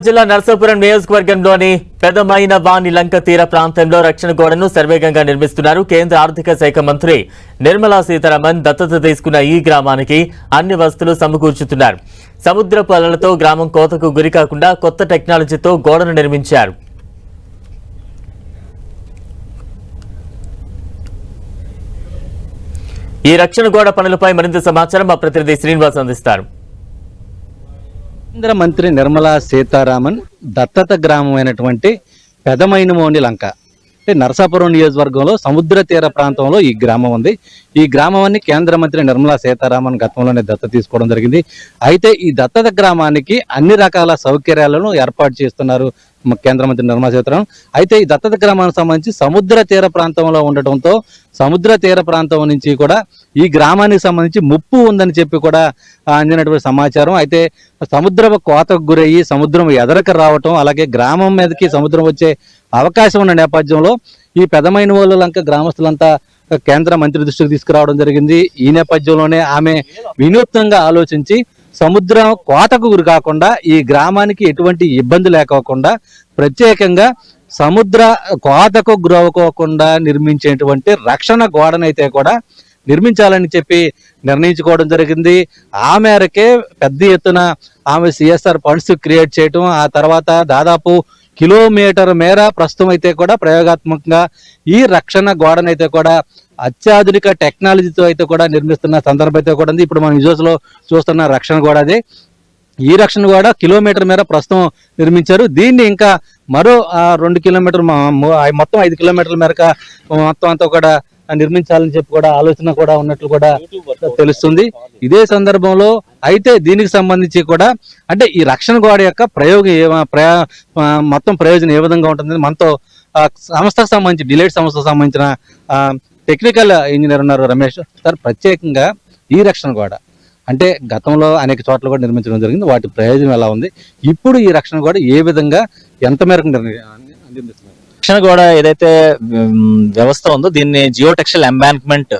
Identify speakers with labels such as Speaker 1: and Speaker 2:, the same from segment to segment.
Speaker 1: జిల్లా నర్సాపురం నియోజకవర్గంలోని పెదమైన వాణి లంక తీర ప్రాంతంలో రక్షణ గోడను సర్వేగంగా నిర్మిస్తున్నారు కేంద్ర ఆర్థిక శాఖ మంత్రి నిర్మలా సీతారామన్ దత్తత తీసుకున్న ఈ గ్రామానికి అన్ని వస్తువులు సమకూర్చుతున్నారు. సముద్రపు అలలతో గ్రామం కోతకు గురికాకుండా కొత్త టెక్నాలజీతో గోడను నిర్మించారు. ఈ రక్షణ గోడ పనులపై మరింత సమాచారం మా ప్రతినిధి శ్రీనివాస్ అందిస్తారు.
Speaker 2: కేంద్ర మంత్రి నిర్మలా సీతారామన్ దత్తత గ్రామం అయినటువంటి పెదమైనమోని లంక. అంటే నరసాపురం నియోజకవర్గంలో సముద్ర తీర ప్రాంతంలో ఈ గ్రామం ఉంది. ఈ గ్రామాన్ని కేంద్ర మంత్రి నిర్మలా సీతారామన్ గతంలోనే దత్త తీసుకోవడం జరిగింది. అయితే ఈ దత్తత గ్రామానికి అన్ని రకాల సౌకర్యాలను ఏర్పాటు చేస్తున్నారు కేంద్ర మంత్రి నిర్మలా సీతారామన్. అయితే ఈ దత్తత గ్రామానికి సంబంధించి సముద్ర తీర ప్రాంతంలో ఉండటంతో సముద్ర తీర ప్రాంతం నుంచి కూడా ఈ గ్రామానికి సంబంధించి ముప్పు ఉందని చెప్పి కూడా అందినటువంటి సమాచారం. అయితే సముద్రపు కోతకు గురయ్యి సముద్రం ఎదరక రావటం అలాగే గ్రామం మీదకి సముద్రం వచ్చే అవకాశం ఉన్న నేపథ్యంలో ఈ పెదమైన వాళ్ళు లంక గ్రామస్తులంతా కేంద్ర మంత్రి దృష్టికి తీసుకురావడం జరిగింది. ఈ నేపథ్యంలోనే ఆమె వినూత్నంగా ఆలోచించి సముద్రం కోతకు గురి కాకుండా ఈ గ్రామానికి ఎటువంటి ఇబ్బంది లేకోకుండా ప్రత్యేకంగా సముద్ర కోతకు గురవుకోకుండా నిర్మించేటువంటి రక్షణ గోడనైతే కూడా నిర్మించాలని చెప్పి నిర్ణయించుకోవడం జరిగింది. ఆ మేరకే పెద్ద ఎత్తున ఆమె సిఎస్ఆర్ ఫండ్స్ క్రియేట్ చేయటం ఆ తర్వాత దాదాపు కిలోమీటర్ మేర ప్రస్తుతం అయితే కూడా ప్రయోగాత్మకంగా ఈ రక్షణ గోడనైతే కూడా అత్యాధునిక టెక్నాలజీతో అయితే కూడా నిర్మిస్తున్న సందర్భం అయితే కూడా ఉంది. ఇప్పుడు మనం విజువల్స్ చూస్తున్న రక్షణ గోడ అది. ఈ రక్షణ గోడ కిలోమీటర్ మేర ప్రస్తుతం నిర్మించారు. దీన్ని ఇంకా మరో ఆ, రెండు కిలోమీటర్ మొత్తం ఐదు కిలోమీటర్ల మేరకు మొత్తం అంతా కూడా నిర్మించాలని చెప్పి కూడా ఆలోచన కూడా ఉన్నట్లు కూడా తెలుస్తుంది. ఇదే సందర్భంలో అయితే దీనికి సంబంధించి కూడా అంటే ఈ రక్షణ గోడ యొక్క ప్రయోగం ఏ- ప్రయా- మొత్తం ప్రయోజనం ఏ విధంగా ఉంటుంది మనతో సంస్థకు సంబంధించి డిలైట్ సంస్థకు సంబంధించిన టెక్నికల్ ఇంజనీర్ ఉన్నారు రమేష్. సార్ ప్రత్యేకంగా ఈ రక్షణ గోడ. అంటే గతంలో అనేక చోట్ల కూడా నిర్మించడం జరిగింది. వాటి ప్రయోజనం ఎలా ఉంది? ఇప్పుడు ఈ రక్షణ గోడ ఏ విధంగా ఎంత మేరకు అందిస్తున్నారు?
Speaker 3: రక్షణ గోడ ఏదైతే వ్యవస్థ ఉందో దీన్ని జియోటెక్షల్ టెక్స్టైల్ ఎంబాంక్మెంట్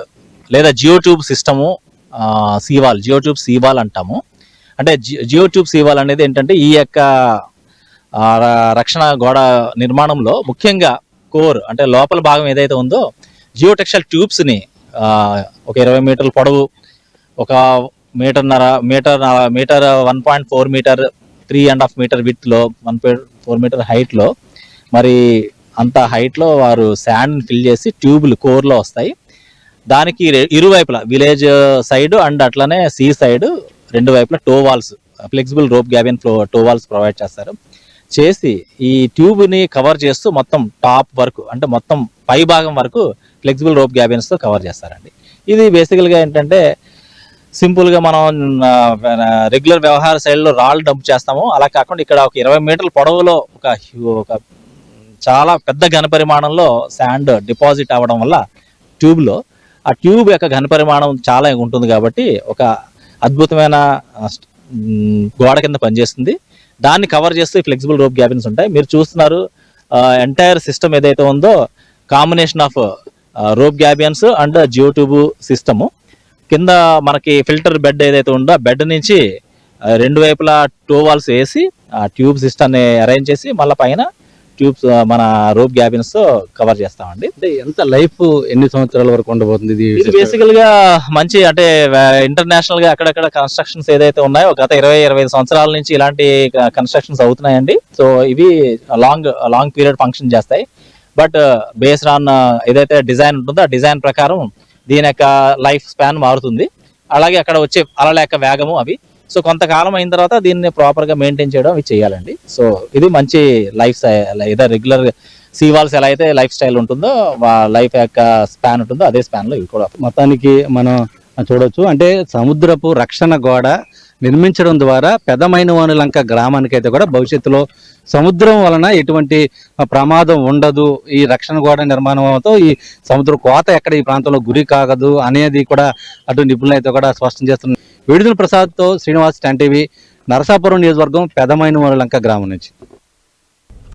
Speaker 3: లేదా geo tube system seawall geotube seawall అంటాము. అంటే జియోట్యూబ్ జియో సీవాల్ అనేది ఏంటంటే ఈ యొక్క రక్షణ గోడ నిర్మాణంలో ముఖ్యంగా కోర్ అంటే లోపల భాగం ఏదైతే ఉందో జియో టెక్స్టైల్ ఒక ఇరవై మీటర్ల పొడవు ఒక మీటర్న్నర metre metre one point four metre three and half metre విత్లో one four metre హైట్లో. మరి అంత హైట్లో వారు శాండ్ని ఫిల్ చేసి ట్యూబ్లు కోర్లో వస్తాయి. దానికి ఇరువైపులా విలేజ్ సైడ్ అండ్ అట్లనే సీ సైడ్ రెండు వైపులా toe walls flexible rope gabion flow toe walls provide చేస్తారు. చేసి ఈ ట్యూబ్ని కవర్ చేస్తూ మొత్తం టాప్ వరకు అంటే మొత్తం పై భాగం వరకు ఫ్లెక్సిబుల్ రోప్ గ్యాబిన్స్తో కవర్ చేస్తారండి. ఇది బేసికల్గా ఏంటంటే సింపుల్గా మనం రెగ్యులర్ వ్యవహార శైలిలో రాళ్ళు డంప్ చేస్తాము. అలా కాకుండా ఇక్కడ ఒక ఇరవై మీటర్ల పొడవులో ఒక హ్యూ- ఒక చాలా పెద్ద ఘనపరిమాణంలో శాండ్ డిపాజిట్ అవ్వడం వల్ల ట్యూబ్లో ఆ ట్యూబ్ యొక్క ఘనపరిమాణం చాలా ఉంటుంది కాబట్టి ఒక అద్భుతమైన గోడ కింద పనిచేస్తుంది. దాన్ని కవర్ చేస్తూ ఫ్లెక్సిబుల్ రోప్ గ్యాబిన్స్ ఉంటాయి. మీరు చూస్తున్నారు ఎంటైర్ సిస్టమ్ ఏదైతే ఉందో combination of rope gabions and geo tube system కింద మనకి ఫిల్టర్ బెడ్ ఏదైతే ఉందో బెడ్ నుంచి రెండు వైపులా టూ వాల్స్ వేసి ఆ ట్యూబ్ సిస్టమ్ని అరేంజ్ చేసి మళ్ళీ పైన ట్యూబ్స్ మన రోప్ గ్యాబిన్స్తో కవర్ చేస్తామండి.
Speaker 2: అంటే ఎంత లైఫ్ ఎన్ని సంవత్సరాల వరకు ఉండబోతుంది ఇది
Speaker 3: ఇది బేసికల్గా మంచి అంటే ఇంటర్నేషనల్గా అక్కడక్కడ కన్స్ట్రక్షన్స్ ఏదైతే ఉన్నాయో గత ఇరవై ఇరవై సంవత్సరాల నుంచి ఇలాంటి కన్స్ట్రక్షన్స్ అవుతున్నాయండి. సో ఇవి లాంగ్ లాంగ్ పీరియడ్ ఫంక్షన్ చేస్తాయి. బట్ బేస్డ్ ఆన్ ఏదైతే డిజైన్ ఉంటుందో ఆ డిజైన్ ప్రకారం దీని యొక్క లైఫ్ స్పాన్ మారుతుంది. అలాగే అక్కడ వచ్చే అలల యొక్క వేగము అవి సో కొంతకాలం అయిన తర్వాత దీన్ని ప్రాపర్గా మెయింటైన్ చేయడం అవి చేయాలండి. సో ఇది మంచి లైఫ్ ఏదో రెగ్యులర్ సీవాల్స్ ఎలా అయితే లైఫ్ స్టైల్ ఉంటుందో లైఫ్ యొక్క స్పాన్ ఉంటుందో అదే స్పాన్లో ఇవి కూడా.
Speaker 2: మొత్తానికి మనం చూడొచ్చు. అంటే సముద్రపు రక్షణ గోడ నిర్మించడం ద్వారా పెదమైన లంక గ్రామానికి అయితే కూడా భవిష్యత్తులో సముద్రం వలన ఎటువంటి ప్రమాదం ఉండదు. ఈ రక్షణ గోడ నిర్మాణంతో ఈ సముద్ర కోత ఎక్కడ ఈ ప్రాంతంలో గురి కాగదు అనేది కూడా అటు నిపుణులు అయితే కూడా స్పష్టం చేస్తున్నారు. విడుదల ప్రసాద్తో శ్రీనివాస్ టెన్ టీవీ నరసాపురం నియోజకవర్గం పెదమైన లంక గ్రామం నుంచి.